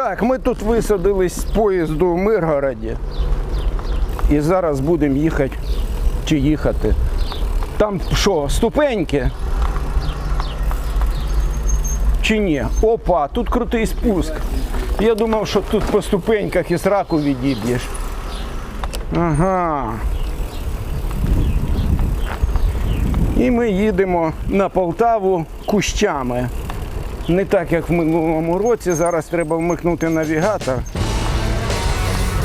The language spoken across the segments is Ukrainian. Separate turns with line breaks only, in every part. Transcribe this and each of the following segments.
Так, ми тут висадились з поїзду в Миргороді. І зараз будемо їхати чи їхати. Там що, ступеньки? Чи ні? Опа, тут крутий спуск. Я думав, що тут по ступеньках і сраку відіб'єш. Ага. І ми їдемо на Полтаву кущами. Не так, як в минулому році. Зараз треба вмикнути навігатор.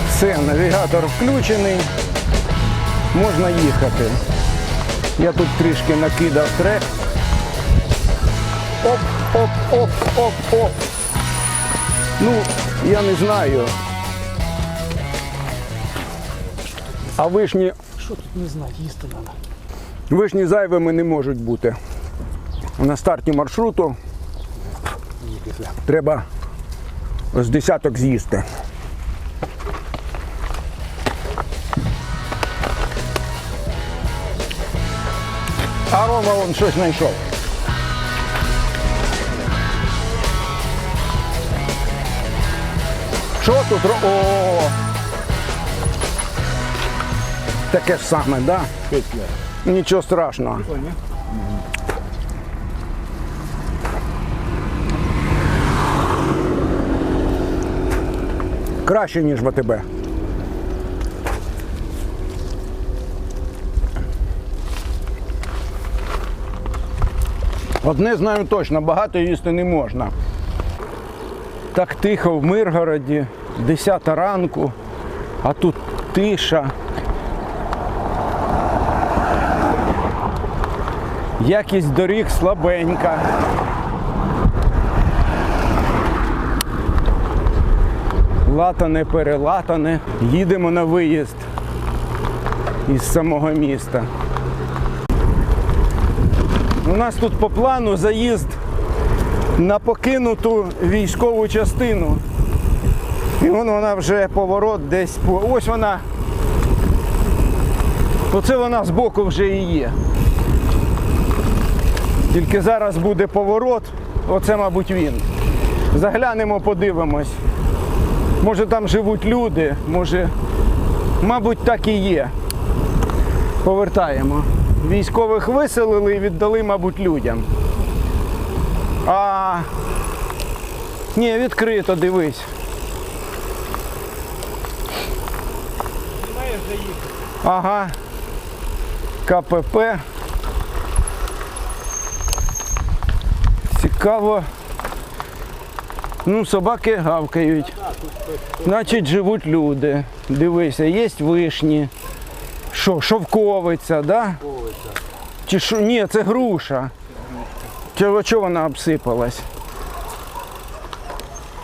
Все, навігатор включений. Можна їхати. Я тут трішки накидав трек. Оп, оп, оп, оп, оп. Ну, я не знаю. А вишні,
Що тут не знати, їсти треба.
вишні зайвими не можуть бути. На старті маршруту треба з десяток з'їсти. А Рома вон щось знайшов. Що тут? О! Таке ж саме, так? Да? Нічого страшного. Краще, ніж в АТБ. Одне знаю точно, багато їсти не можна. Так тихо в Миргороді, 10 ранку, а тут тиша. Якість доріг слабенька. Латане, перелатане. Їдемо на виїзд із самого міста. У нас тут по плану заїзд на покинуту військову частину. І вон вона вже поворот десь по. Ось вона. Оце вона збоку вже і є. Тільки зараз буде поворот. Оце, мабуть, він. Заглянемо, подивимось. Може там живуть люди, може, мабуть, так і є. Повертаємо. Військових виселили і віддали, мабуть, людям. А ні, відкрито, дивись. Ага. КПП. Цікаво. Ну, собаки гавкають. Значить, живуть люди. Дивися, є вишні. Що, шовковиця, да? Чи що? Ні, це груша. Чого, чого вона обсипалась?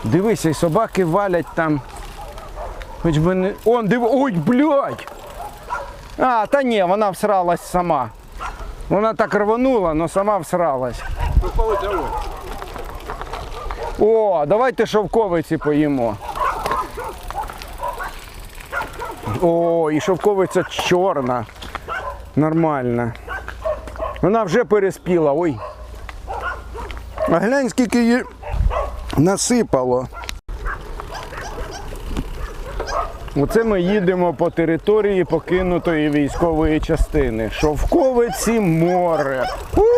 Дивися, і собаки валять там. Хоч би не. Он, див... Ой, блядь! А, та ні, вона всралась сама. Вона так рванула, але сама всралась. О, давайте шовковиці поїмо. О, і шовковиця чорна. Нормальна. Вона вже переспіла. Ой. А глянь, скільки її насипало. Оце ми їдемо по території покинутої військової частини. Шовковиці море. У-у-у!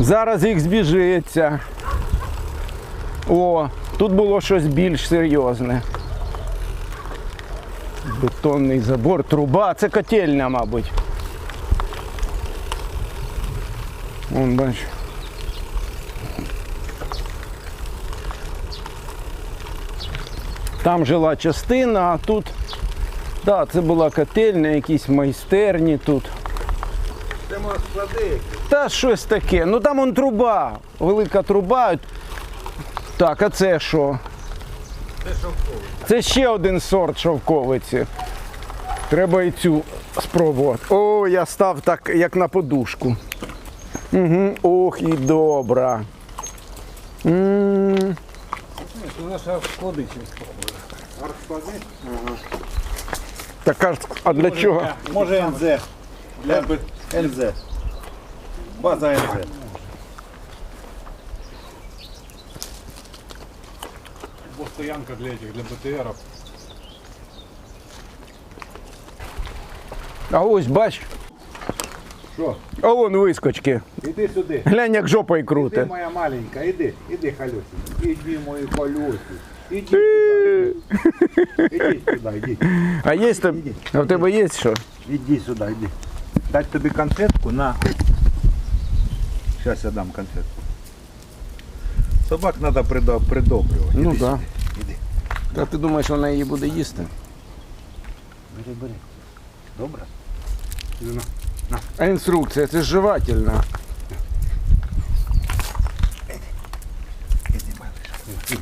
Зараз їх збіжиться. О, тут було щось більш серйозне. Бетонний забор, труба, це котельня, мабуть. Вон бач. Там жила частина, а тут, да, це була котельня, якісь майстерні тут.
Це склади якісь.
Та щось таке. Ну там он труба, велика труба. Так, а це що?
Це шовковий.
Це ще один сорт шовковиці. Треба і цю спробувати. О, я став так, як на подушку. Угу. Ох, і добра. м
похоже. Архсклади?
Така ж, а для чого?
Може НЗ. Для НЗ.
База НЗ.
Бо стоянка для этих, для БТРов.
А ось бач,
Що?
а вон вискочки.
Іди сюди.
Глянь, як жопою
Іди,
круте.
моя маленька, іди, іди, колесик. Іди, мої колеси. Іди сюди. Іди сюди, іди.
А є там? А в тебе є що?
Іди сюди, іди. Дать тобі конфетку на. Зараз я дам конфетку. Собак треба придобрювати.
Ну
Іди
да.
Іди.
Та ти думаєш, вона її буде їсти?
Бери, бери. Добре?
А інструкція, це ж жевательна.
Іди, малыш.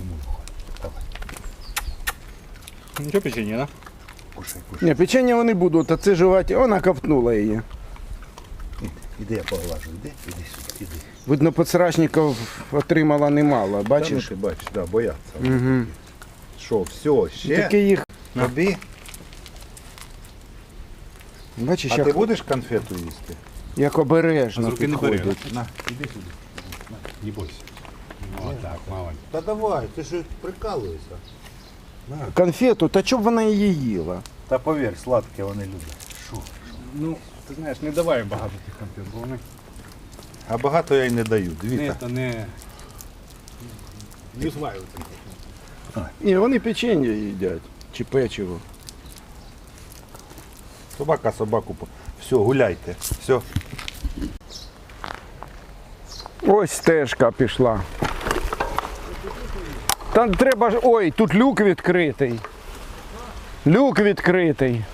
Ничего печенье, да?
кушай, кушай.
Ні, печення вони будуть, а це жевательна. Вона ковтнула її.
Іди, я поглажу. Іди, іди сюди, іди.
Видно, подсрачників отримала немало,
Та ну
бачиш?
ти бачиш, да, бояться.
Угу.
Що, все, ще?
Таке їх.
Тобі?
Бачиш,
А ти будеш конфету їсти?
як обережно
З руки не бери,
підходить.
На, іди сюди.
Не бойся. Вот так, маленький.
Та давай, ти ж прикалуєшся.
Конфету, та чоб вона її їла?
Та повір, сладке вони люблять. Що?
Ну, ти знаєш, не давай багато тих конфет, бо вони
А багато я й не даю. Дві
не,
та.
то не, не усваюються.
Ні, вони печення їдять. Чи печиво.
Собака собаку. по- Все, гуляйте. Все.
Ось стежка пішла. Там треба ж. Ой, тут люк відкритий. Люк відкритий.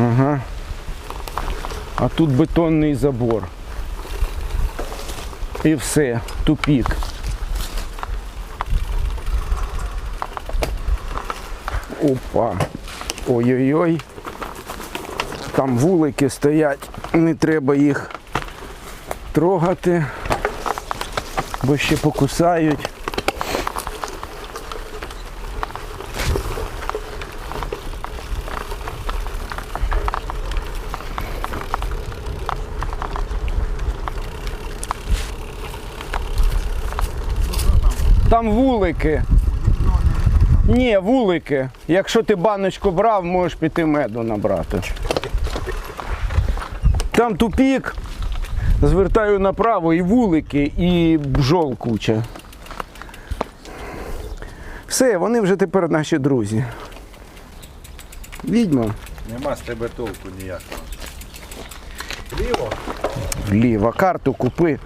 Ага. А тут бетонний забор. І все, тупік. Опа. Ой-ой-ой. Там вулики стоять, не треба їх трогати, бо ще покусають. Там вулики. Ні, вулики. Якщо ти баночку брав, можеш піти меду набрати. Там тупік, звертаю направо і вулики, і бжол куча. Все, вони вже тепер наші друзі. Відьма
Нема з тебе толку ніякого. Ліво?
вліво, карту купи.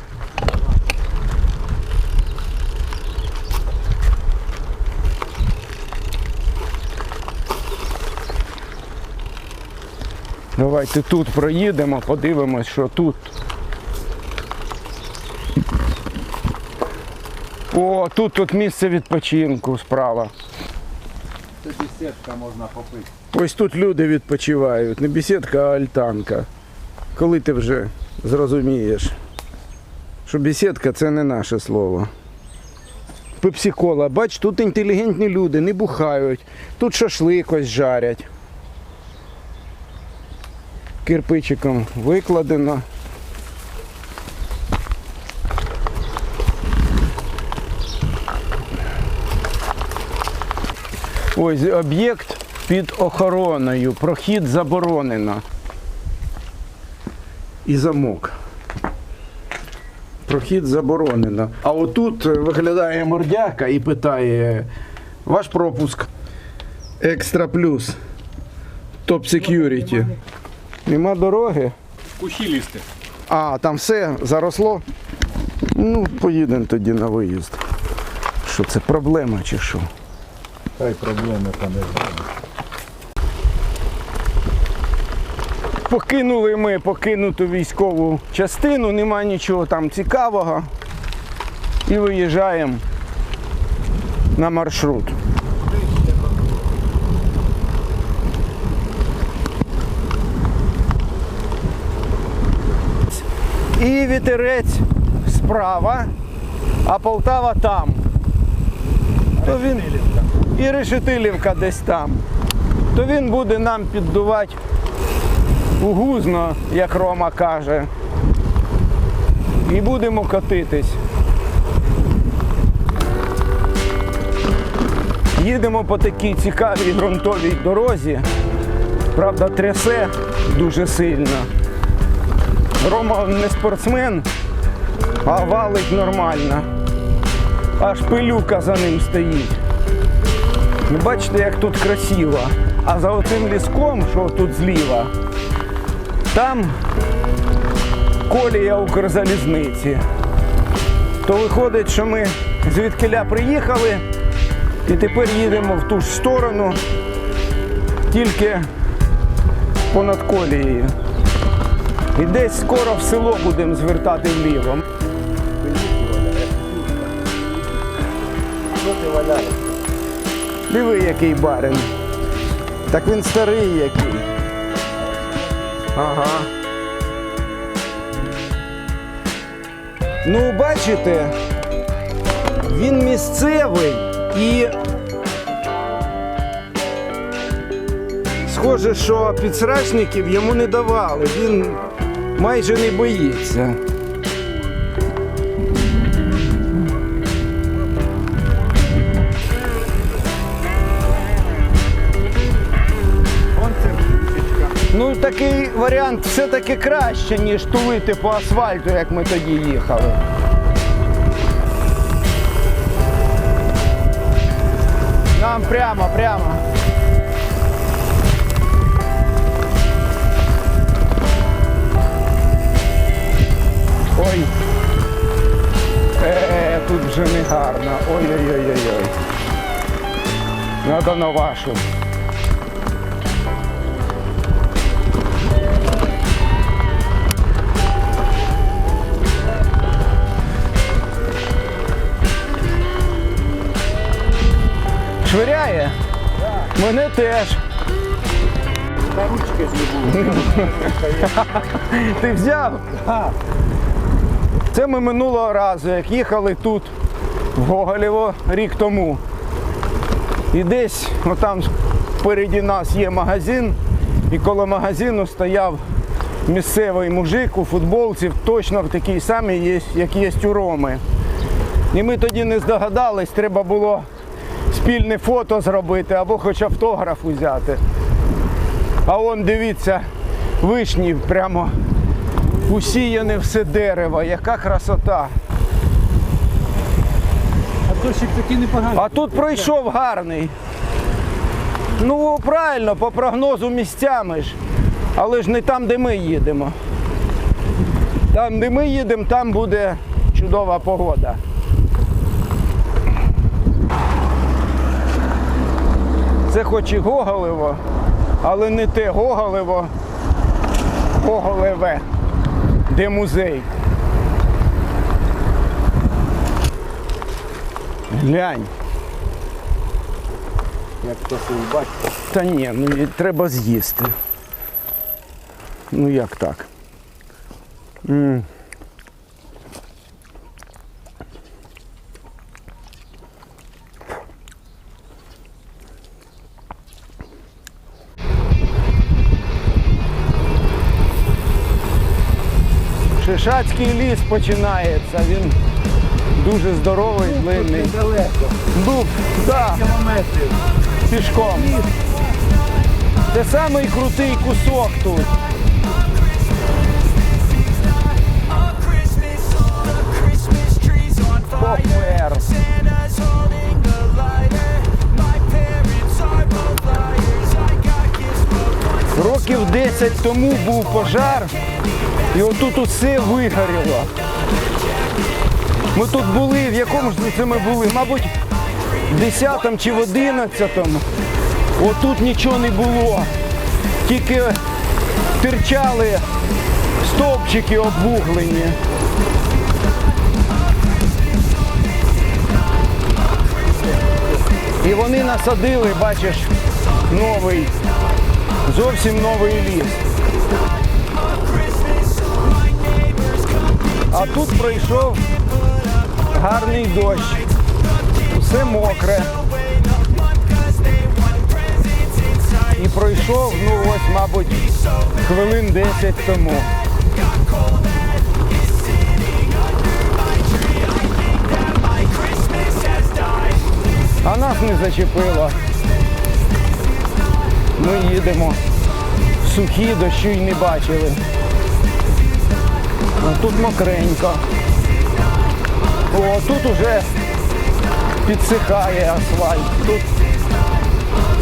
Давайте тут проїдемо, подивимось, що тут. О, тут тут місце відпочинку справа.
Тобі сітка можна попити.
Ось тут люди відпочивають. Не бесідка, а альтанка. Коли ти вже зрозумієш, що бесідка це не наше слово. Пепсикола, бач, тут інтелігентні люди, не бухають, тут шашлик ось жарять. Кирпичиком викладено. Ось об'єкт під охороною. Прохід заборонено. І замок. Прохід заборонено. А отут виглядає мордяка і питає ваш пропуск. Екстра плюс. Топ секюріті. Нема дороги.
Кущі лізти.
А, там все заросло. Ну, поїдемо тоді на виїзд. Що це проблема чи що?
Хай проблеми та не.
Покинули ми покинуту військову частину, нема нічого там цікавого. І виїжджаємо на маршрут. І вітерець справа, а Полтава там. То він... І Решетилівка десь там. То він буде нам піддувати угузно, як Рома каже. І будемо катитись. Їдемо по такій цікавій ґрунтовій дорозі. Правда, трясе дуже сильно. Рома не спортсмен, а валить нормально. Аж пилюка за ним стоїть. Бачите, як тут красиво. А за оцим ліском, що тут зліва, там колія Укрзалізниці. То виходить, що ми звідкиля приїхали і тепер їдемо в ту ж сторону, тільки понад колією. І десь скоро в село будемо звертати вліво.
Що ти валяєш?
Диви, який барин. Так він старий який. Ага. Ну, бачите, він місцевий і схоже, що підсрачників йому не давали. Він майже не боїться. Ну, такий варіант все-таки краще, ніж тулити по асфальту, як ми тоді їхали. Нам прямо, прямо. Вже не гарно. Ой-ой-ой-ой. Надо на вашу. Швиряє? Мене теж.
Та ручки.
Ти взяв? Це ми минулого разу, як їхали тут, в Гоголєво, рік тому. І десь отам впереді нас є магазин, і коло магазину стояв місцевий мужик у футболці, точно в такій самій, як є у Роми. І ми тоді не здогадались, треба було спільне фото зробити або хоч автограф взяти. А он дивіться, вишні прямо усіяне все дерево, яка красота.
А такий непоганий.
А тут пройшов гарний. Ну, правильно, по прогнозу місцями ж. Але ж не там, де ми їдемо. Там, де ми їдемо, там буде чудова погода. Це хоч і Гоголево, але не те Гоголево, Гоголеве, де музей. Глянь.
Як то си бачите.
Та ні, ну треба з'їсти. Ну як так? м Шишацький ліс починається, він дуже здоровий, длинний.
Недалеко.
Дуб, так,
Кілометрів.
пішком. Це самий крутий кусок тут. Попер. Років 10 тому був пожар, і отут усе вигоріло. Ми тут були, в якому ж це ми були? Мабуть, в 10 чи в 11. Отут нічого не було. Тільки тирчали стовпчики обвуглені. І вони насадили, бачиш, новий, зовсім новий ліс. А тут пройшов гарний дощ. Усе мокре. І пройшов, ну ось, мабуть, хвилин 10 тому. А нас не зачепило. Ми їдемо сухі, дощу й не бачили. А тут мокренько. О, тут уже підсихає асфальт. Тут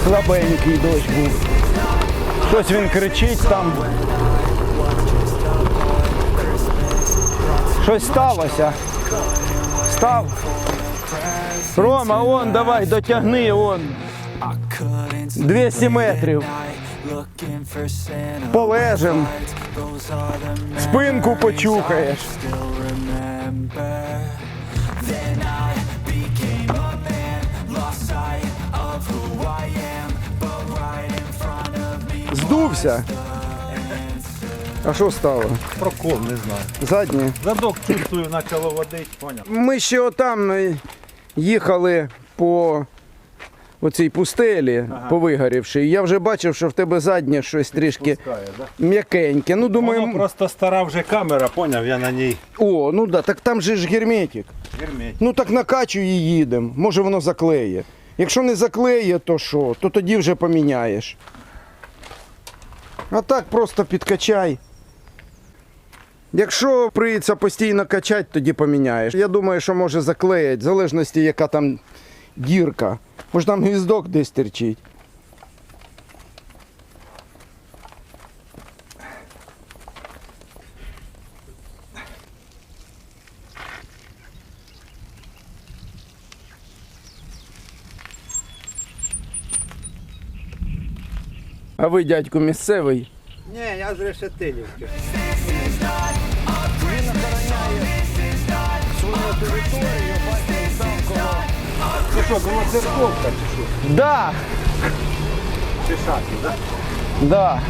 слабенький дощ був. Щось він кричить там. Щось сталося. Став. Рома, он, давай, дотягни, он. 200 метрів. Полежим. Спинку почухаєш. Здувся. А що стало?
Прокол, не знаю.
Заднє.
Задок чувствую, почало водить, поняв.
Ми ще отам е, їхали по оцій пустелі, повигорівши. І я вже бачив, що в тебе заднє щось трішки
Пускає, да?
м'якеньке. Ну, думаю,
Воно просто стара вже камера, поняв, я на ній
о, ну да, так там же ж герметик.
герметь.
Ну так накачуй і їдемо. Може воно заклеє. Якщо не заклеє, то що? То тоді вже поміняєш. А так просто підкачай. Якщо прийдеться постійно качати, тоді поміняєш. Я думаю, що може заклеїть, в залежності, яка там дірка. Може там гвіздок десь терчить. Ви, дядько, місцевий?
Ні, я з решетилівки.
Свою територію, бачив там коло.
Це що, коло церковка чи що?
Да,
Чи шахи, да?
да.